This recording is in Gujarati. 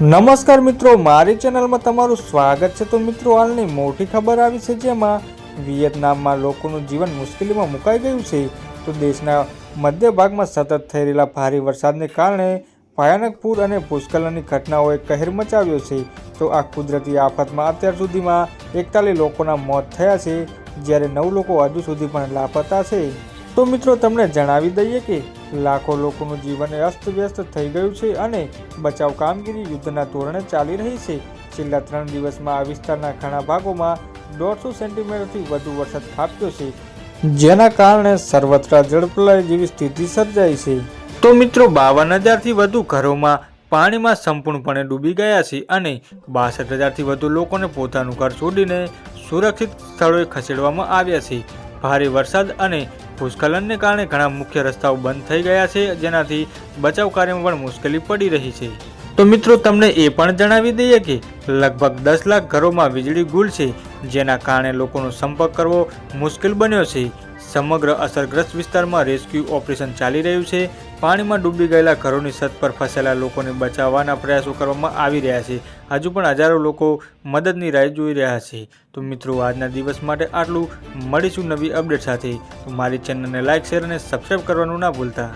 નમસ્કાર મિત્રો, મારી ચેનલમાં તમારું સ્વાગત છે. તો મિત્રો, હાલની મોટી ખબર આવી છે જેમાં વિયેતનામમાં લોકોનું જીવન મુશ્કેલીમાં મુકાઈ ગયું છે. તો દેશના મધ્ય ભાગમાં સતત થઈ રહેલા ભારે વરસાદને કારણે ભયાનક પૂર અને ભૂસ્ખલનની ઘટનાઓએ કહેર મચાવ્યો છે. તો આ કુદરતી આફતમાં અત્યાર સુધીમાં એકતાલીસ લોકોના મોત થયા છે, જ્યારે નવ લોકો હજુ સુધી પણ લાપતા છે. તો મિત્રો તમને જણાવી દઈએ કે લાખો લોકોનું જીવન અસ્તવ્યસ્ત થઈ ગયું છે અને બચાવ કામગીરી યુદ્ધના ધોરણે ચાલી રહી છે. છેલ્લા ત્રણ દિવસમાં આ વિસ્તારના ઘણા ભાગોમાં દોઢસો સેન્ટીમીટરથી વધુ વરસાદ ખાબક્યો છે, જેના કારણે સર્વત્ર જળપ્રલય જેવી સ્થિતિ સર્જાઈ છે. તો મિત્રો બાવન હજારથી વધુ ઘરોમાં પાણીમાં સંપૂર્ણપણે ડૂબી ગયા છે અને બાસઠ હજારથી વધુ લોકોને પોતાનું ઘર છોડીને સુરક્ષિત સ્થળોએ ખસેડવામાં આવ્યા છે. ભારે વરસાદ અને ભૂસ્ખલનને કારણે ઘણા મુખ્ય રસ્તાઓ બંધ થઈ ગયા છે, જેનાથી બચાવ કાર્યમાં પણ મુશ્કેલી પડી રહી છે. તો મિત્રો, તમને એ પણ જણાવી દઈએ કે લગભગ દસ લાખ ઘરોમાં વીજળી ગુલ છે, જેના કારણે લોકોનો સંપર્ક કરવો મુશ્કેલ બન્યો છે. સમગ્ર અસરગ્રસ્ત વિસ્તારમાં રેસ્ક્યુ ઓપરેશન ચાલી રહ્યું છે પાણીમાં ડૂબી ગયેલા ઘરોની છત પર ફસેલા લોકોને બચાવવાના પ્રયાસો કરવામાં આવી રહ્યા છે. હજુ પણ હજારો લોકો મદદની રાહ જોઈ રહ્યા છે. તો મિત્રો, આજના દિવસ માટે આટલું. મળીશું નવી અપડેટ સાથે. તો મારી ચેનલને લાઇક શેર અને સબસ્ક્રાઈબ કરવાનું ના ભૂલતા.